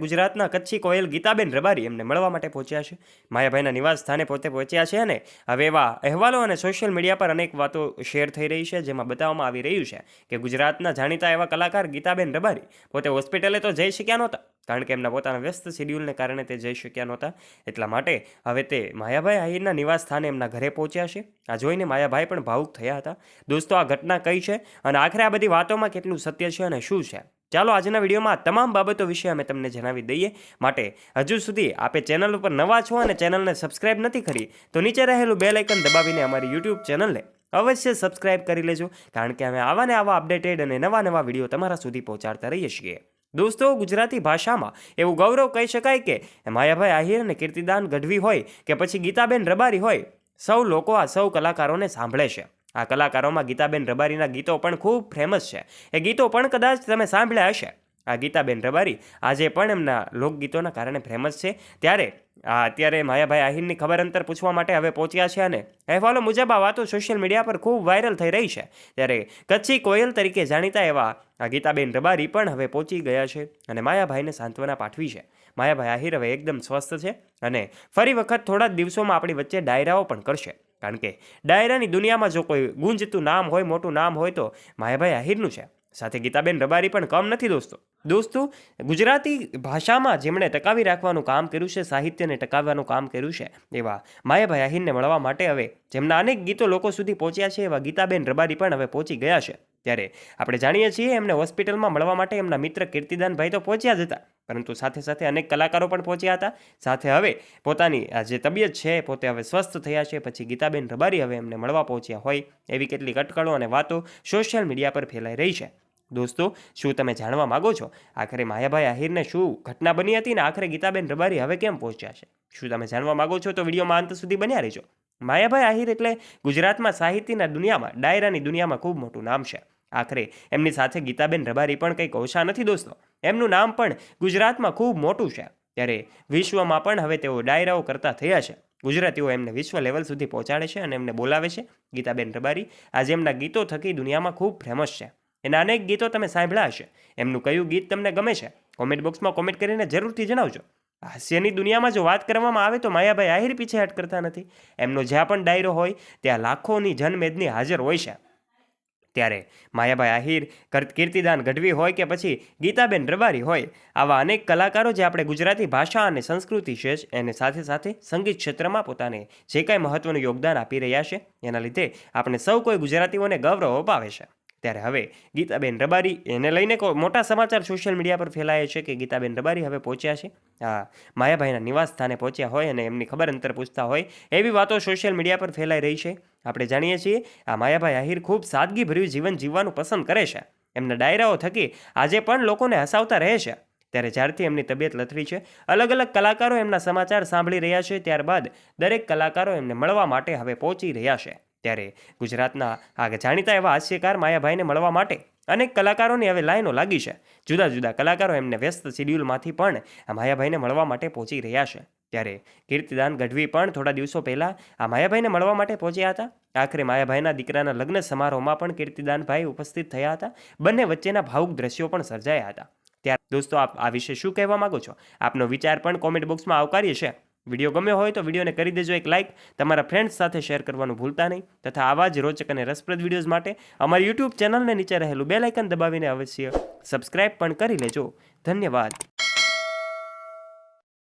ગુજરાતના કચ્છી કોયલ ગીતાબેન રબારી એમને મળવા માટે પહોંચ્યા છે. માયાભાઈના નિવાસ સ્થાને પોતે પહોંચ્યા છે અને હવે એવા અહેવાલો અને સોશિયલ મીડિયા પર અનેક વાતો શેર થઈ રહી છે, જેમાં બતાવવામાં આવી રહ્યું છે કે ગુજરાતના જાણીતા એવા કલાકાર ગીતાબેન રબારી પોતે હોસ્પિટલે તો જઈ શક્યા નહોતા, કારણ કે એમના પોતાના વ્યસ્ત શેડ્યુલને કારણે તે જઈ શક્યા નહોતા. એટલા માટે હવે તે માયાભાઈ આહિરના નિવાસ સ્થાને એમના ઘરે પહોંચ્યા છે. આ જોઈને માયાભાઈ પણ ભાવુક થયા હતા. દોસ્તો, આ ઘટના કઈ છે? અને આખરે આ બધી વાતોમાં કેટલું સત્ય છે અને શું છે? ચાલો આજના વિડીયોમાં તમામ બાબતો વિશે અમે તમને જણાવી દઈએ. માટે હજુ સુધી આપે ચેનલ ઉપર નવા છો અને ચેનલને સબસ્ક્રાઇબ નથી કરી, તો નીચે રહેલું બે લાઇકન દબાવીને અમારી યુટ્યુબ ચેનલને અવશ્ય સબસ્ક્રાઇબ કરી લેજો, કારણ કે અમે આવા ને આવા અપડેટેડ અને નવા નવા વીડિયો તમારા સુધી પહોંચાડતા રહીએ છીએ. દોસ્તો, ગુજરાતી ભાષામાં એવું ગૌરવ કહી શકાય કે માયાભાઈ આહિર અને કીર્તિદાન ગઢવી હોય કે પછી ગીતાબેન રબારી હોય, સૌ લોકો આ સૌ કલાકારોને સાંભળે છે. આ કલાકારોમાં ગીતાબેન રબારીના ગીતો પણ ખૂબ ફેમસ છે. એ ગીતો પણ કદાચ તમે સાંભળ્યા હશે. આ ગીતાબેન રબારી આજે પણ એમના લોકગીતોના કારણે ફેમસ છે. ત્યારે, આ અત્યારે માયાભાઈ આહિરની ખબર અંતર પૂછવા માટે હવે પહોંચ્યા છે અને અહેવાલો મુજબ આ વાતો સોશિયલ મીડિયા પર ખૂબ વાયરલ થઈ રહી છે. ત્યારે કચ્છી કોયલ તરીકે જાણીતા એવા આ ગીતાબેન રબારી પણ હવે પહોંચી ગયા છે અને માયાભાઈને સાંત્વના પાઠવી છે. માયાભાઈ આહિર હવે એકદમ સ્વસ્થ છે અને ફરી વખત થોડા જ દિવસોમાં આપણી વચ્ચે ડાયરાઓ પણ કરશે. કારણ કે ડાયરાની દુનિયામાં જો કોઈ ગુંજતું નામ હોય, મોટું નામ હોય તો માયાભાઈ આહિરનું છે. સાથે ગીતાબેન રબારી પણ કમ નથી, દોસ્તો. દોસ્તો, ગુજરાતી ભાષામાં જેમણે ટકાવી રાખવાનું કામ કર્યું છે, સાહિત્યને ટકાવવાનું કામ કર્યું છે, એવા માયાભાઈ આહિરને મળવા માટે હવે જેમના અનેક ગીતો લોકો સુધી પહોંચ્યા છે, એવા ગીતાબેન રબારી પણ હવે પહોંચી ગયા છે. ત્યારે આપણે જાણીએ છીએ એમને હોસ્પિટલમાં મળવા માટે એમના મિત્ર કીર્તિદાનભાઈ તો પહોંચ્યા જ હતા. પરંતુ સાથે સાથે અનેક કલાકારો પણ પહોંચ્યા હતા. સાથે હવે પોતાની આ જે તબિયત છે પોતે હવે સ્વસ્થ થયા છે. પછી ગીતાબેન રબારી હવે એમને મળવા પહોંચ્યા હોય એવી કેટલીક અટકળો અને વાતો સોશિયલ મીડિયા પર ફેલાઈ રહી છે. દોસ્તો, શું તમે જાણવા માગો છો? આખરે માયાભાઈ આહિરને શું ઘટના બની હતી ને આખરે ગીતાબેન રબારી હવે કેમ પહોંચ્યા છે? શું તમે જાણવા માગો છો? તો વિડીયોમાં અંત સુધી બન્યા રહેજો. માયાભાઈ આહિર એટલે ગુજરાતમાં સાહિત્યના દુનિયામાં, ડાયરાની દુનિયામાં ખૂબ મોટું નામ છે. આખરે. એમની સાથે ગીતાબેન રબારી પણ કંઈક ઓછા નથી, દોસ્તો. એમનું નામ પણ ગુજરાતમાં ખૂબ મોટું છે. ત્યારે વિશ્વમાં પણ હવે તેઓ ડાયરાઓ કરતા થયા છે. ગુજરાતીઓ એમને વિશ્વ લેવલ સુધી પહોંચાડે છે અને એમને બોલાવે છે. ગીતાબેન રબારી આજે એમના ગીતો થકી દુનિયામાં ખૂબ ફેમસ છે. એના અનેક ગીતો તમે સાંભળ્યા હશે. એમનું કયું ગીત તમને ગમે છે? કોમેન્ટ બોક્સમાં કોમેન્ટ કરીને જરૂરથી જણાવજો. હાસ્યની દુનિયામાં જો વાત કરવામાં આવે તો માયાભાઈ આહિર પીછે હટ કરતા નથી. એમનો જ્યાં પણ ડાયરો હોય, ત્યાં લાખોની જનમેદની હાજર હોય છે. ત્યારે માયાભાઈ આહિર કીર્તિદાન ગઢવી હોય કે પછી ગીતાબેન રબારી હોય, આવા અનેક કલાકારો જે આપણે ગુજરાતી ભાષા અને સંસ્કૃતિ છે એને સાથે સાથે સંગીત ક્ષેત્રમાં પોતાને જે કાંઈ મહત્વનું યોગદાન આપી રહ્યા છે, એના લીધે આપણે સૌ કોઈ ગુજરાતીઓને ગૌરવ અપાવે છે. ત્યારે હવે ગીતાબેન રબારી એને લઈને મોટા સમાચાર સોશિયલ મીડિયા પર ફેલાય છે કે ગીતાબેન રબારી હવે પહોંચ્યા છે. આ માયાભાઈના નિવાસ સ્થાને પહોંચ્યા હોય અને એમની ખબર અંતર પૂછતા હોય એવી વાતો સોશિયલ મીડિયા પર ફેલાઈ રહી છે. આપણે જાણીએ છીએ, આ માયાભાઈ આહિર ખૂબ સાદગીભર્યું જીવન જીવવાનું પસંદ કરે છે. એમના ડાયરાઓ થકી આજે પણ લોકોને હસાવતા રહે છે. ત્યારે જ્યારથી એમની તબિયત લથડી છે, અલગ અલગ કલાકારો એમના સમાચાર સાંભળી રહ્યા છે, ત્યારબાદ દરેક કલાકારો એમને મળવા માટે હવે પહોંચી રહ્યા છે. ત્યારે ગુજરાતના આ જાણીતા એવા હાસ્યકાર માયાભાઈને મળવા માટે અનેક કલાકારોની હવે લાઈનો લાગી છે. જુદા જુદા કલાકારો એમને વ્યસ્ત શિડ્યુલમાંથી પણ આ માયાભાઈને મળવા માટે પહોંચી રહ્યા છે. ત્યારે કીર્તિદાન ગઢવી પણ થોડા દિવસો પહેલાં આ માયાભાઈને મળવા માટે પહોંચ્યા હતા. આખરે માયાભાઈના દીકરાના લગ્ન સમારોહમાં પણ કીર્તિદાનભાઈ ઉપસ્થિત થયા હતા. બંને વચ્ચેના ભાવુક દ્રશ્યો પણ સર્જાયા હતા. ત્યારે દોસ્તો, આપ આ વિશે શું કહેવા માંગો છો? આપનો વિચાર પણ કોમેન્ટ બોક્સમાં આવકારીએ છે. વીડિયો ગમ્યો હોય તો વિડીયોને કરી દેજો એક લાઇક તમારા ફ્રેન્ડ્સ સાથે શેર કરવાનું ભૂલતા નહીં, તથા આવા જ રોચક અને રસપ્રદ વિડીયોઝ માટે અમારી યુટ્યુબ ચેનલને નીચે રહેલું બે લાઇકન દબાવીને અવશ્ય સબસ્ક્રાઇબ પણ કરી લેજો. ધન્યવાદ.